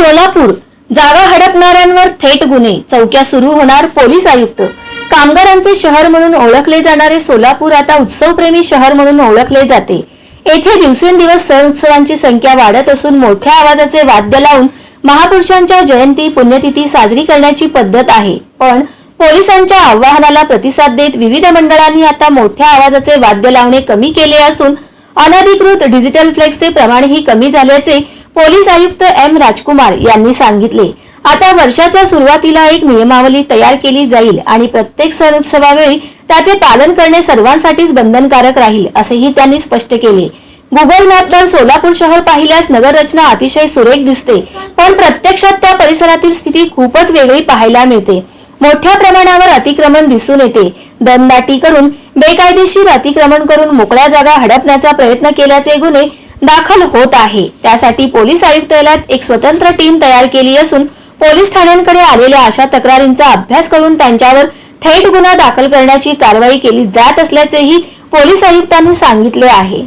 सोलापूर. जागा हडपणाऱ्यांवर थेट गुन्हे. चौक्या सुरू होणार पोलीस आयुक्त. कामगारांचे शहर म्हणून ओळखले जाणारे सोलापूर आता उत्सवप्रेमी शहर म्हणून ओळखले जाते. येथे दिवसेंदिवस सण उत्सवांची संख्या वाढत असून मोठ्या आवाजाचे वाद्य लावून महापुरुषांच्या जयंती पुण्यतिथी साजरी करण्याची पद्धत आहे. पण पोलिसांच्या आव्हानाला प्रतिसाद देत विविध मंडळांनी आता मोठ्या आवाजाचे वाद्य लावणे कमी केले असून अनधिकृत डिजिटल फ्लेक्सचे प्रमाणही कमी झाल्याचे पोलीस आयुक्त एम राजकुमार यांनी सांगितले आता वर्षाच्या सुरुवातीला एक नियमावली तयार केली जाईल आणि प्रत्येक सण उत्सवावेळी त्याचे पालन करणे सर्वांसाठीच बंधनकारक राहील असेही त्यांनी स्पष्ट केले. गुगल मॅपवर सोलापूर शहर पाहिल्यास नगर रचना अतिशय सुरेख दिसते पण प्रत्यक्षात त्या परिसरातील स्थिती खूपच वेगळी पाहायला मिळते. मोठ्या प्रमाणावर अतिक्रमण दिसून येते. दमदाटी करून बेकायदेशीर अतिक्रमण करून मोकळ्या जागा हडपण्याचा प्रयत्न केल्याचे गुन्हे दाखल होत आहे. त्यासाठी पोलीस आयुक्तालयात एक स्वतंत्र टीम तयार केली असून पोलीस ठाण्यांकडे आलेल्या अशा तक्रारींचा अभ्यास करून त्यांच्यावर थेट गुन्हा दाखल करण्याची कारवाई केली जात असल्याचेही पोलीस आयुक्तांनी सांगितले आहे.